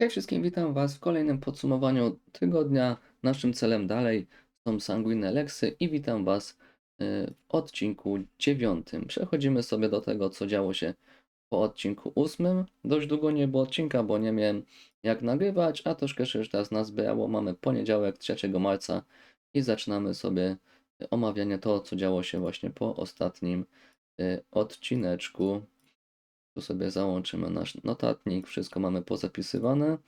Hej wszystkim, witam Was w kolejnym podsumowaniu tygodnia. Naszym celem dalej są sanguinne leksy i witam Was y, w odcinku dziewiątym. Przechodzimy sobie do tego, co działo się po odcinku ósmym. Dość długo nie było odcinka, bo nie miałem jak nagrywać, a troszkę się już teraz nazbierało. Mamy poniedziałek 3 marca i zaczynamy sobie omawianie to, co działo się właśnie po ostatnim y, odcineczku. Tu sobie załączymy nasz notatnik, wszystko mamy pozapisywane.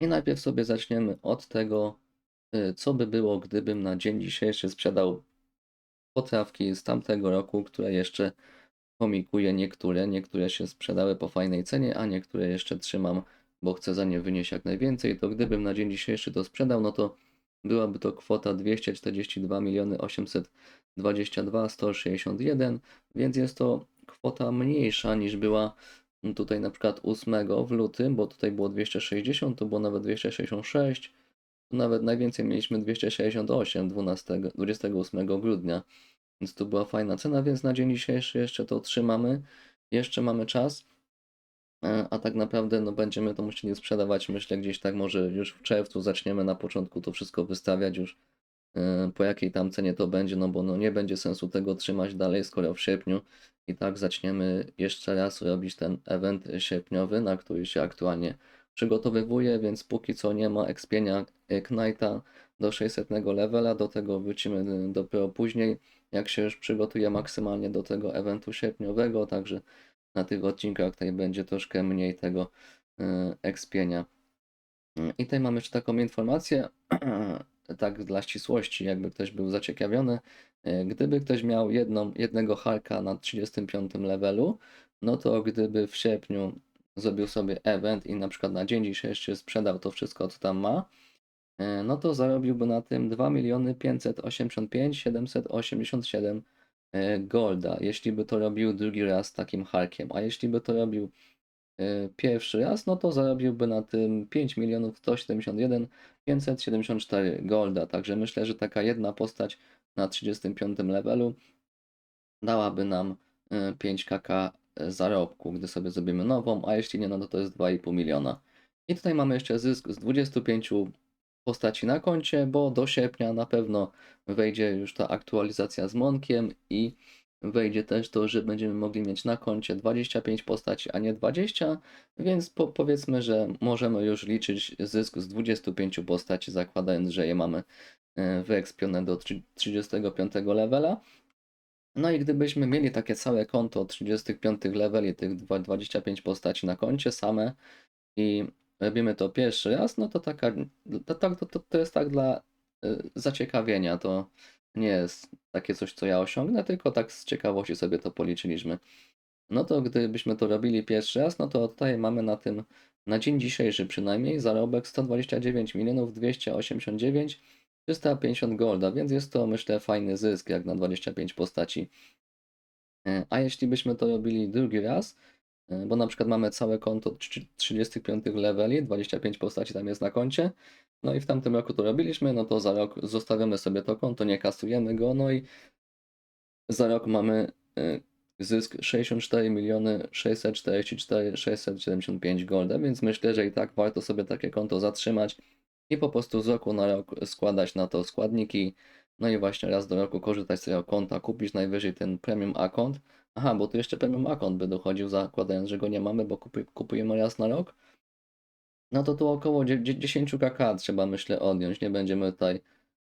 I najpierw sobie zaczniemy od tego, y, co by było, gdybym na dzień dzisiejszy sprzedał potrawki z tamtego roku, które jeszcze komikuję niektóre. Niektóre się sprzedały po fajnej cenie, a niektóre jeszcze trzymam, bo chcę za nie wynieść jak najwięcej. To gdybym na dzień dzisiejszy to sprzedał, no to byłaby to kwota 242 miliony 822 161, więc jest to kwota mniejsza niż była tutaj na przykład 8 w lutym, bo tutaj było 260, to było nawet 266, tu nawet najwięcej mieliśmy 268 12, 28 grudnia, więc to była fajna cena, więc na dzień dzisiejszy jeszcze to trzymamy, jeszcze mamy czas, e, a tak naprawdę no, będziemy to musieli sprzedawać, myślę gdzieś tak może już w czerwcu zaczniemy na początku to wszystko wystawiać już e, po jakiej tam cenie to będzie, no bo no nie będzie sensu tego trzymać dalej, skoro w sierpniu i tak zaczniemy jeszcze raz robić ten event sierpniowy, na który się aktualnie przygotowywuję, więc póki co nie ma ekspienia Knighta do 600 levela, do tego wrócimy dopiero później, jak się już przygotuję maksymalnie do tego eventu sierpniowego, także na tych odcinkach tutaj będzie troszkę mniej tego ekspienia. I tutaj mamy jeszcze taką informację, tak dla ścisłości, jakby ktoś był zaciekawiony. E, gdyby ktoś miał jedną, jednego Harka na 35 levelu, no to gdyby w sierpniu zrobił sobie event i na przykład na dzień dzisiejszy sprzedał to wszystko, co tam ma, e, no to zarobiłby na tym 2 585 787 golda, jeśli by to robił drugi raz takim harkiem, a jeśli by to robił e, pierwszy raz, no to zarobiłby na tym 5 171 574 golda, także myślę, że taka jedna postać na 35 levelu dałaby nam 5 kk zarobku, gdy sobie zrobimy nową, a jeśli nie, no to to jest 2,5 miliona. I tutaj mamy jeszcze zysk z 25 postaci na koncie, bo do sierpnia na pewno wejdzie już ta aktualizacja z Monkiem i wejdzie też to, że będziemy mogli mieć na koncie 25 postaci, a nie 20, więc po, powiedzmy, że możemy już liczyć zysk z 25 postaci, zakładając, że je mamy e, wyekspione do 35 levela. No i gdybyśmy mieli takie całe konto 35 leveli, tych 25 postaci na koncie same i robimy to pierwszy raz, no to taka, to, to, to, jest tak dla e, zaciekawienia, to nie jest takie coś, co ja osiągnę, tylko tak z ciekawości sobie to policzyliśmy. No to gdybyśmy to robili pierwszy raz, no to tutaj mamy na tym, na dzień dzisiejszy przynajmniej, zarobek 129 milionów 289 350 golda, więc jest to myślę fajny zysk jak na 25 postaci. E, a jeśli byśmy to robili drugi raz, e, bo na przykład mamy całe konto 35 leveli, 25 postaci tam jest na koncie, no i w tamtym roku to robiliśmy, no to za rok zostawiamy sobie to konto, nie kasujemy go, no i za rok mamy e, zysk 64 miliony 644 675 golda, więc myślę, że i tak warto sobie takie konto zatrzymać i po prostu z roku na rok składać na to składniki, no i właśnie raz do roku korzystać z tego konta, kupić najwyżej ten premium account. Aha, bo tu jeszcze premium account by dochodził, zakładając, że go nie mamy, bo kupujemy raz na rok. No to tu około 10 kk trzeba myślę odjąć. Nie będziemy tutaj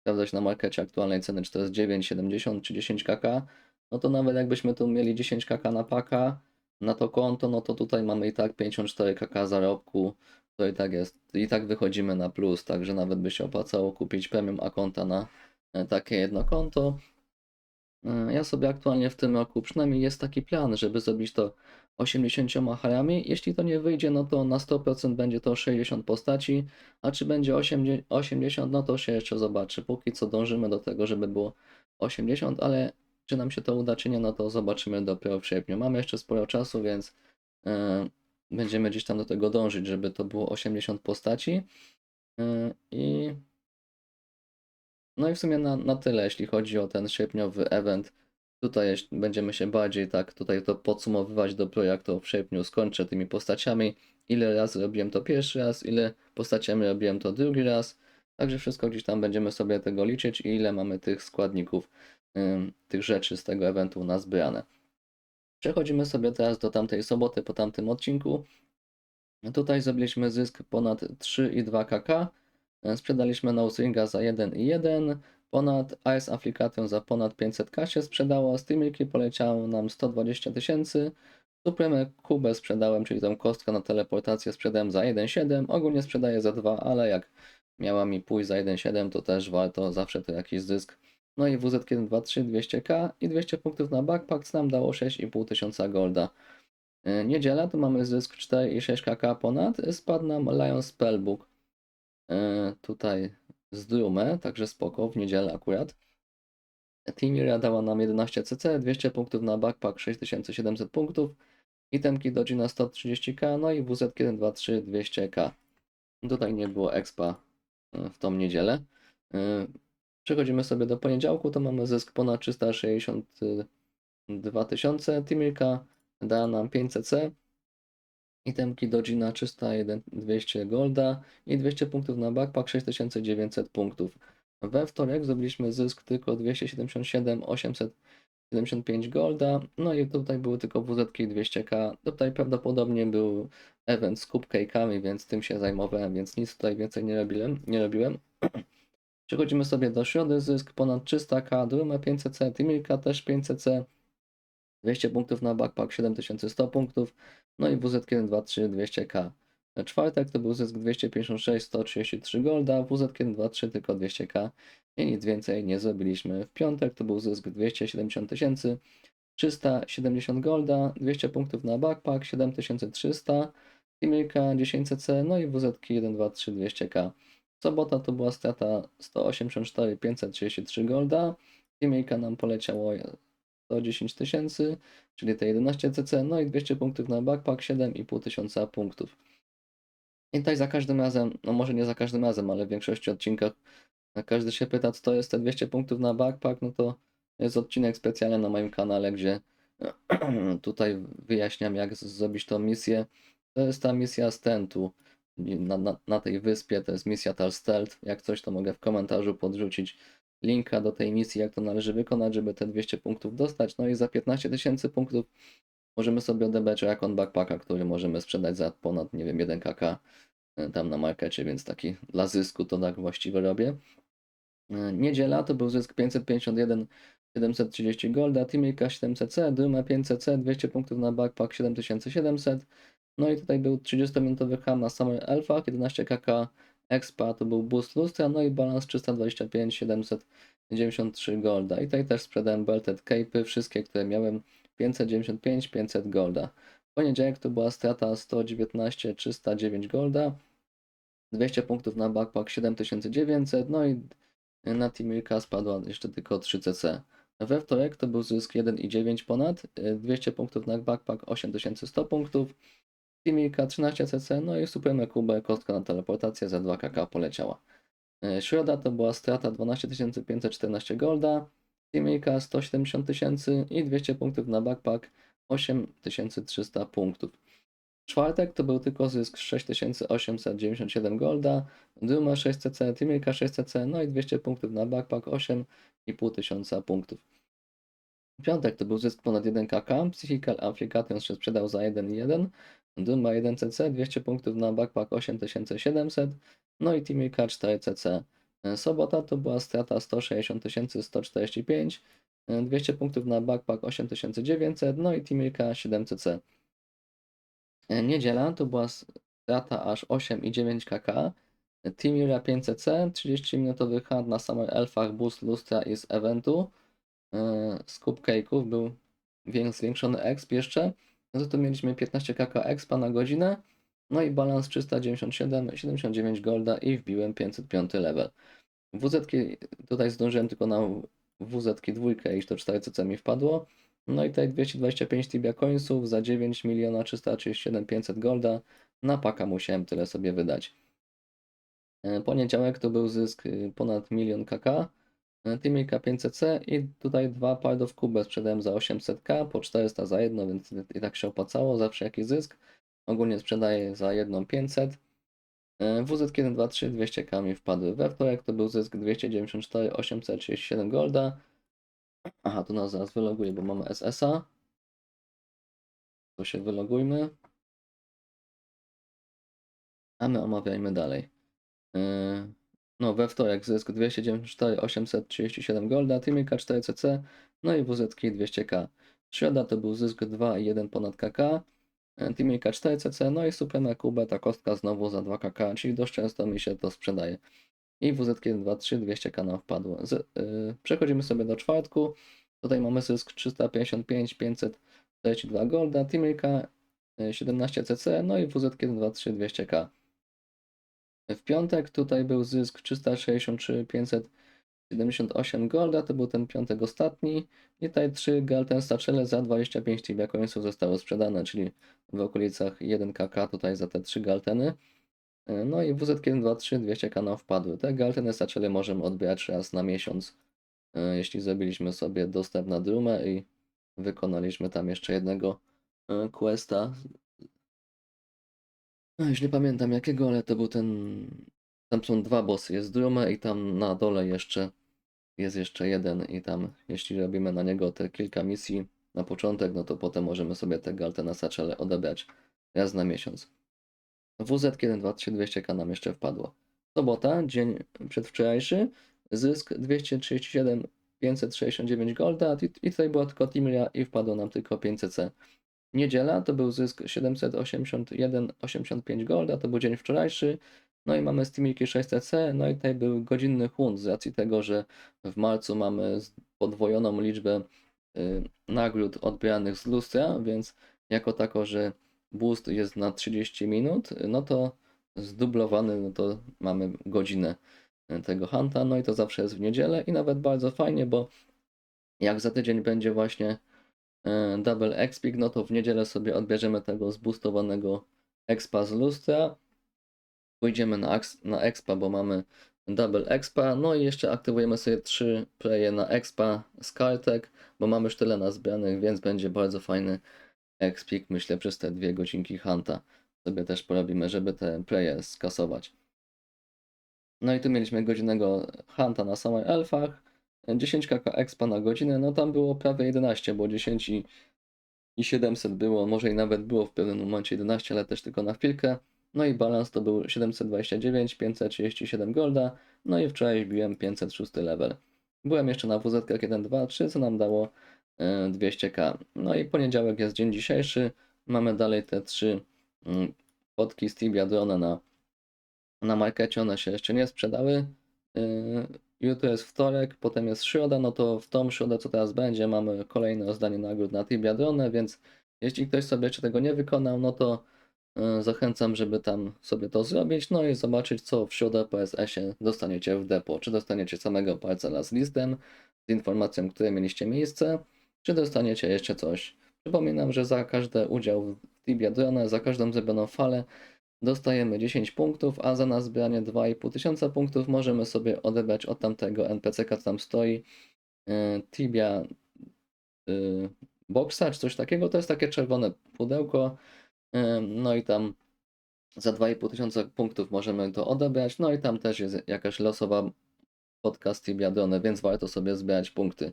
sprawdzać na markecie aktualnej ceny, czy to jest 9, 70 czy 10 kk. No to nawet jakbyśmy tu mieli 10 kk na paka na to konto, no to tutaj mamy i tak 54 kk zarobku. To i tak jest. I tak wychodzimy na plus, także nawet by się opłacało kupić premium akonta na e, takie jedno konto. E, ja sobie aktualnie w tym roku, przynajmniej jest taki plan, żeby zrobić to 80 harami. Jeśli to nie wyjdzie, no to na 100% będzie to 60 postaci, a czy będzie 80, no to się jeszcze zobaczy. Póki co dążymy do tego, żeby było 80, ale czy nam się to uda, czy nie, no to zobaczymy dopiero w sierpniu. Mamy jeszcze sporo czasu, więc e, będziemy gdzieś tam do tego dążyć, żeby to było 80 postaci. I no i w sumie na, na tyle, jeśli chodzi o ten sierpniowy event. Tutaj będziemy się bardziej tak tutaj to podsumowywać dopiero jak to w sierpniu skończę tymi postaciami. ile razy robiłem to pierwszy raz, ile postaciami robiłem to drugi raz. Także wszystko gdzieś tam będziemy sobie tego liczyć i ile mamy tych składników, ym, tych rzeczy z tego eventu nazbierane. Przechodzimy sobie teraz do tamtej soboty po tamtym odcinku. Tutaj zrobiliśmy zysk ponad 3,2 kk. E, Sprzedaliśmy Nosringa za 1,1. Ponad AS Afflication za ponad 500k się sprzedało. Steamilki poleciało nam 120 tysięcy. Supreme Kubę sprzedałem, czyli tą kostkę na teleportację sprzedałem za 1,7. Ogólnie sprzedaję za 2, ale jak miała mi pójść za 1,7 to też warto, zawsze to jakiś zysk. No i WZ123 200k i 200 punktów na backpack, nam dało 6,5 tysiąca golda. E, Niedziela to mamy zysk 4,6 kk ponad, spadł nam Lion Spellbook. E, Tutaj z Drumę, także spoko, w niedzielę akurat. Timira dała nam 11 cc, 200 punktów na backpack, 6700 punktów. Itemki Doji na 130k, no i WZ123 200k. Tutaj nie było expa e, w tą niedzielę. E, Przechodzimy sobie do poniedziałku, to mamy zysk ponad 362 tysiące. Timirka dała nam 500 c. Itemki Doji na 301 200 golda i 200 punktów na backpack 6900 punktów. We wtorek zrobiliśmy zysk tylko 277 875 golda, no i tutaj były tylko WZ 200k. Tutaj prawdopodobnie był event z cupcake'ami, więc tym się zajmowałem, więc nic tutaj więcej nie robiłem. Nie robiłem. Przechodzimy sobie do środy, zysk ponad 300k, Druma 500c, Timirka też 500c, 200 punktów na backpack, 7100 punktów, no i WZ123 200k. Na czwartek to był zysk 256, 133 golda, WZ123 tylko 200k i nic więcej nie zrobiliśmy. W piątek to był zysk 270 tysięcy, 370 golda, 200 punktów na backpack, 7300, Timirka 10cc, no i WZ 123 200k. Sobota to była strata 184 533 golda, Timirka nam poleciało 110 tysięcy, czyli te 11 cc, no i 200 punktów na backpack, 7,5 tysiąca punktów. I tutaj za każdym razem, no może nie za każdym razem, ale w większości odcinkach każdy się pyta, co to jest te 200 punktów na backpack, no to jest odcinek specjalny na moim kanale, gdzie tutaj wyjaśniam, jak z- zrobić tą misję. To jest ta misja Stentu na, na, na tej wyspie, to jest misja Tal Stealth. Jak coś, to mogę w komentarzu podrzucić linka do tej misji, jak to należy wykonać, żeby te 200 punktów dostać. No i za 15 tysięcy punktów możemy sobie odebrać Rakon Backpacka, który możemy sprzedać za ponad, nie wiem, 1 kk e, tam na markecie, więc taki dla zysku to tak właściwie robię. E, Niedziela to był zysk 551 730 golda, Timirka 700C, Duma 500C, 200 punktów na backpack 7700. No i tutaj był 30-minutowy ham na Summer Elfach, 11 kk expa to był boost lustra, no i balans 325 793 golda. I tutaj też sprzedałem belted cape'y, wszystkie, które miałem 595 500 golda. W poniedziałek to była strata 119 309 golda, 200 punktów na backpack 7900, no i na Timirka spadła jeszcze tylko 3 cc. We wtorek to był zysk 1,9 ponad, y, 200 punktów na backpack 8100 punktów, Timirka 13 cc, no i Supreme Cube kostka na teleportację za 2 kk poleciała. Y, Środa to była strata 12 514 golda, Timirka 170 tysięcy i 200 punktów na backpack 8300 punktów. Czwartek to był tylko zysk 6897 golda, Duma 6cc, Timirka 6cc, no i 200 punktów na backpack 8,5 tysiąca punktów. Piątek to był zysk ponad 1 kk, Psychical Amplification się sprzedał za 1,1, Duma 1cc, 200 punktów na backpack 8700, no i Timirka 4cc. Sobota to była strata 160 145, 200 punktów na backpack 8900, no i Timirka 7cc. E, Niedziela to była strata aż 8,9 kk. Timira 500C, 30-minutowy hand na Summer Elfach, boost lustra i z eventu. E, Z cupcake'ów był wię- zwiększony exp jeszcze. No to tu mieliśmy 15 kk expa na godzinę. No i balans 397, 79 golda i wbiłem 505 level. WZ tutaj zdążyłem tylko na WZ dwójkę iść to 4 cc mi wpadło. No i tutaj 225 Tibia Coinsów za 9 miliona 337 500 golda. Na paka musiałem tyle sobie wydać. E, Poniedziałek to był zysk y, ponad milion kk. Timirka 500C i tutaj dwa of Cube sprzedałem za 800k, po 400 za jedno, więc i tak się opłacało, zawsze jakiś zysk. ogólnie sprzedaję za jedną 500. E, WZ123 200 kami wpadły we wtorek, to był zysk 294 837 golda. Aha, to nas zaraz wyloguję, bo mamy SS-a. To się wylogujmy. A my omawiajmy dalej. Yy, No, we wtorek zysk 294 837 golda, Timika 4cc, no i WZ 200k. Środa to był zysk 2,1 ponad kk, yy, Timika 4cc, no i Suprema Cube, ta kostka znowu za 2 kk, czyli dość często mi się to sprzedaje. I WZ 123 200k nam wpadło. Z, yy, przechodzimy sobie do czwartku. Tutaj mamy zysk 355 542 golda, Timika 17cc, no i WZ 123 200k. W piątek tutaj był zysk 363 578 golda, to był ten piątek ostatni. I tutaj 3 Galten Sachele za 25 Tibia Coinsów zostały sprzedane, czyli w okolicach 1 kk tutaj za te 3 Galteny. No i WZ123 200 kanał wpadły. Te Galteny Sachele możemy odbierać raz na miesiąc, e, jeśli zrobiliśmy sobie dostęp na Drumę i wykonaliśmy tam jeszcze jednego e, questa no, już nie pamiętam jakiego, ale to był ten. Tam są dwa bossy. Jest Drume i tam na dole jeszcze jest jeszcze jeden. I tam, jeśli robimy na niego te kilka misji na początek, no to potem możemy sobie te Galtena Sachele odebrać raz na miesiąc. WZ 1, 2, 3, 200k nam jeszcze wpadło. Sobota, dzień przedwczorajszy, zysk 237 569 golda i tutaj była tylko Timria i wpadło nam tylko 500c. Niedziela to był zysk 781,85 golda, to był dzień wczorajszy. No i mamy Steamiki 600C, no i tutaj był godzinny hunt z racji tego, że w marcu mamy podwojoną liczbę y, nagród odbieranych z lustra, więc jako tako, że boost jest na 30 minut, no to zdublowany, no to mamy godzinę y, tego hunta, no i to zawsze jest w niedzielę i nawet bardzo fajnie, bo jak za tydzień będzie właśnie Double Expik, no to w niedzielę sobie odbierzemy tego zboostowanego expa z lustra. Pójdziemy na, na expa, bo mamy Double Expa, no i jeszcze aktywujemy sobie 3 playe na expa z kartek, bo mamy już tyle nazbianych, więc będzie bardzo fajny expik, myślę, przez te dwie godzinki hunta. Sobie też porobimy, żeby te playe skasować. No i tu mieliśmy godzinnego hunta na samych elfach. 10 kk expa na godzinę, no tam było prawie 11, bo 10 i, i 700 było, może i nawet było w pewnym momencie 11, ale też tylko na chwilkę. No i balans to był 729, 537 golda, no i wczoraj biłem 506 level. Byłem jeszcze na WZ 1, 2, 3, co nam dało e, 200k. No i poniedziałek jest dzień dzisiejszy, mamy dalej te trzy fotki z Tibia Drone na, na markecie, one się jeszcze nie sprzedały. Jutro jest wtorek, potem jest środa, no to w tą środę, co teraz będzie, mamy kolejne rozdanie nagród na Tibia Drone, więc jeśli ktoś sobie jeszcze tego nie wykonał, no to yy, zachęcam, żeby tam sobie to zrobić, no i zobaczyć, co w środę po SS-ie dostaniecie w depo. Czy dostaniecie samego parcela z listem, z informacją, które mieliście miejsce, czy dostaniecie jeszcze coś. Przypominam, że za każdy udział w Tibia Drone, za każdą zrobioną falę dostajemy 10 punktów, a za nazbieranie 2,5 tysiąca punktów możemy sobie odebrać od tamtego NPC-ka, co tam stoi, yy, Tibia yy, Boxa, czy coś takiego. To jest takie czerwone pudełko. Yy, no i tam za 2,5 tysiąca punktów możemy to odebrać. No i tam też jest jakaś losowa podcast Tibia Drone, więc warto sobie zbierać punkty.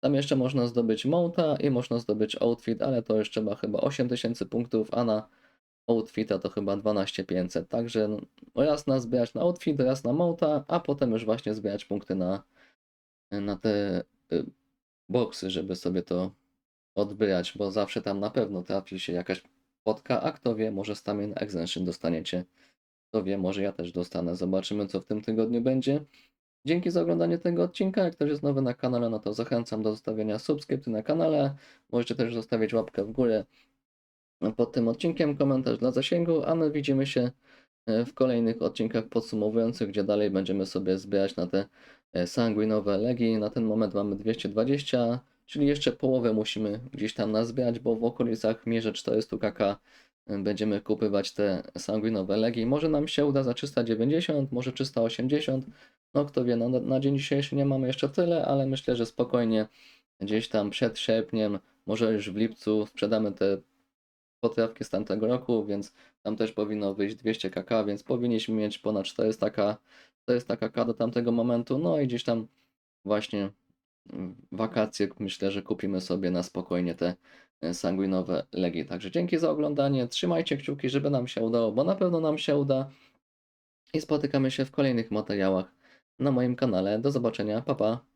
Tam jeszcze można zdobyć Mounta i można zdobyć Outfit, ale to już trzeba chyba 8000 punktów, a na Outfita to chyba 12500. Także no, raz na zbierać na Outfit, raz na Mounta, a potem już właśnie zbierać punkty na, na te y, boksy, żeby sobie to odbierać, bo zawsze tam na pewno trafi się jakaś fotka, a kto wie, może Stamina Exemption dostaniecie. Kto wie, może ja też dostanę. Zobaczymy, co w tym tygodniu będzie. Dzięki za oglądanie tego odcinka. Jak ktoś jest nowy na kanale, no to zachęcam do zostawienia subskrypcji na kanale. Możecie też zostawić łapkę w górę pod tym odcinkiem, komentarz dla zasięgu, a my widzimy się e, w kolejnych odcinkach podsumowujących, gdzie dalej będziemy sobie zbierać na te e, sanguinowe legi. Na ten moment mamy 220, czyli jeszcze połowę musimy gdzieś tam nazbierać, bo w okolicach mierze 400 kk będziemy kupywać te sanguinowe legi. Może nam się uda za 390, może 380. No kto wie, no, na, na dzień dzisiejszy nie mamy jeszcze tyle, ale myślę, że spokojnie gdzieś tam przed sierpniem, może już w lipcu sprzedamy te potrawki z tamtego roku, więc tam też powinno wyjść 200 kk, więc powinniśmy mieć ponad 400 k, 400 kk do tamtego momentu, no i gdzieś tam właśnie w wakacje myślę, że kupimy sobie na spokojnie te e, sanguinowe legi. Także dzięki za oglądanie, trzymajcie kciuki, żeby nam się udało, bo na pewno nam się uda i spotykamy się w kolejnych materiałach na moim kanale. Do zobaczenia, pa pa!